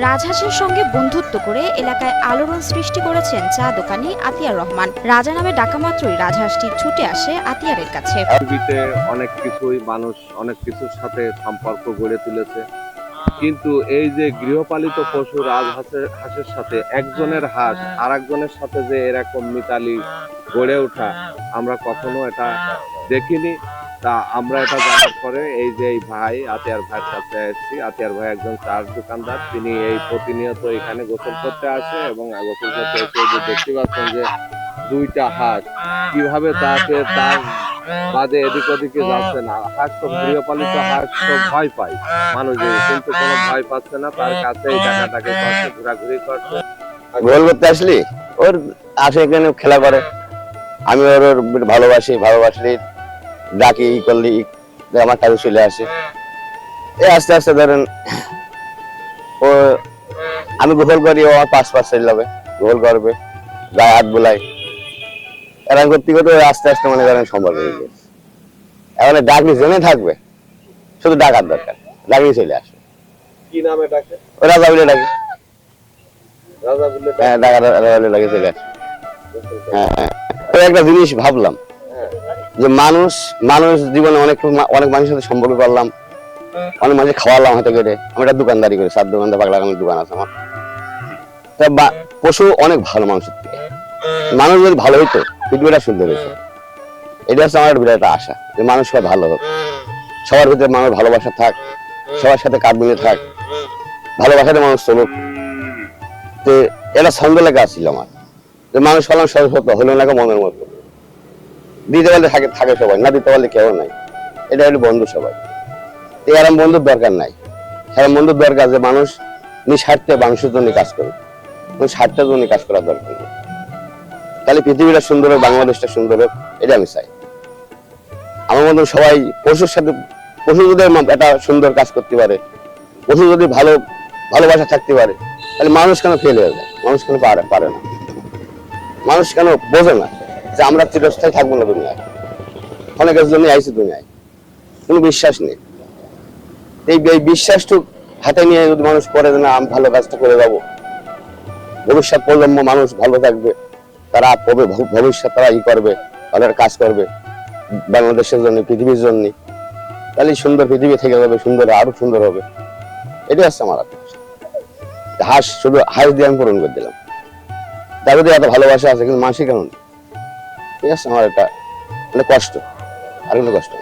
রাজহাঁসের সঙ্গে বন্ধুত্ব করে এলাকায় আলোড়ন সৃষ্টি করেছেন চা দোকানি আতিয়ার রহমান। রাজা নামে ডাকা মাত্রই রাজহাঁসটি ছুটে আসে আতিয়ারের কাছে। অনেক কিছুই মানুষ অনেক কিছুর সাথে সম্পর্ক গড়ে তুলেছে। কিন্তু এই যে গৃহপালিত পশু রাজহাঁসের হাঁসের সাথে একজনের হাঁস আর একজনের সাথে যে এরকম মিতালি গড়ে ওঠা, আমরা কখনো এটা দেখিনি। তা আমরা এটা জানার পরে এই যে এই ভাই, আতিয়ার ভাইয়ের কাছে এসেছি। আতিয়ার ভাই একজন চার দোকানদার। তিনি এই প্রতিনিয়ত এখানে গোসল করতে আসে এবং গোসল করতে এসে যে দেখতে পাচ্ছেন যে দুইটা হাঁস কীভাবে তাকে তার বাদে এদিক ওদিকে যাচ্ছে না। হাঁস তো গৃহপালিত হাঁস তো ভয় পায় মানুষের। কিন্তু কোনো ভয় পাচ্ছে না। তার কাছেই টাকাটাকে করছে ঘোরাঘুরি করছে। গোল করতে আসলি? ওর আসে এখানে খেলা করে। আমি ওর ভালোবাসি, ভালোবাসলি। ডাকি ই করলি আমার কাছে চলে আসে। এই আস্তে আস্তে ধরেন ও আমি গোসল করি ও আমার পাঁচ পাঁচ চলে যাবে গোসল করবে গায়ে হাত বোলাই। এরকম করতে করতে আস্তে আস্তে মনে করেন সম্পর্ক হয়ে গেছে। এখন ডাকলি জেনে থাকবে শুধু ডাকার দরকার ডাকলি চলে আসবে। কি নামে ডাকে? ও রাজা বলে ডাকে। রাজা বললে হ্যাঁ ডাকা। রাজা বলে ডাকে চলে আসবে হ্যাঁ। তো একটা জিনিস ভাবলাম যে মানুষ মানুষ জীবনে অনেক অনেক মানুষের সাথে সম্পর্ক করলাম। অনেক মানুষ খাওয়ালাম হাতে করে। আমি একটা দোকানদারি করি, সাত দোকানদার পাগলা কানের দোকান আছে আমার। তা পশু অনেক ভালো মানুষের থেকে। মানুষ যদি ভালো হইতো, পৃথিবীটা সুন্দর হইতো। এটা হচ্ছে আমার বিরাট একটা আশা, যে মানুষ সবাই ভালো হোক। সবার ভিতরে মানুষ ভালোবাসা থাক, সবার সাথে কাঁধ মিলে থাক, ভালোবাসাতে মানুষ চলুক। তো এটা ছন্দ লেখা আসছিল আমার। যে মানুষ হলাম সর্বসত্য হলেও না মনের মতো দিতে পারলে থাকে থাকে সবাই, না দিতে পারলে কেউ নাই। এটা হলো বন্ধু সবাই। তো এরম বন্ধুর দরকার নাই। এরম বন্ধুর দরকার যে মানুষ নিঃস্বার্থে মানুষের জন্য কাজ করে। স্বার্থের জন্য কাজ করার দরকার নেই। তাহলে পৃথিবীটা সুন্দর হোক, বাংলাদেশটা সুন্দর হোক, এটা আমি চাই। আমার মতন সবাই পশুর সাথে পশু যদি একটা সুন্দর কাজ করতে পারে। পশু যদি ভালো, ভালোবাসা থাকতে পারে, তাহলে মানুষ কেন ফেল হয়ে যায়? মানুষ কেন পারে না? মানুষ কেন বোঝে না? যে আমরা চিরস্থায়ী থাকব না দুনিয়ায়। অনেকের জন্য আইসি দুনিয়ায়। কোনো বিশ্বাস নেই। এই এই বিশ্বাসটুক হাতে নিয়ে যদি মানুষ করে না, আমি ভালো কাজটা করে যাব, ভবিষ্যৎ প্রজন্ম মানুষ ভালো থাকবে, তারা ভ- ভবিষ্যৎ তারা ই করবে একটা কাজ করবে, বাংলাদেশের জন্য, পৃথিবীর জন্য। তাহলে সুন্দর পৃথিবী থেকে যাবে, সুন্দর, আরও সুন্দর হবে। এটাই হচ্ছে আমার। হাঁস শুধু হাঁস দিয়ে আমি পূরণ করে দিলাম। তার মধ্যে এত ভালোবাসা আছে, কিন্তু মাসি কেন? ঠিক আছে আমার একটা মানে কষ্ট। আর কোনো কষ্ট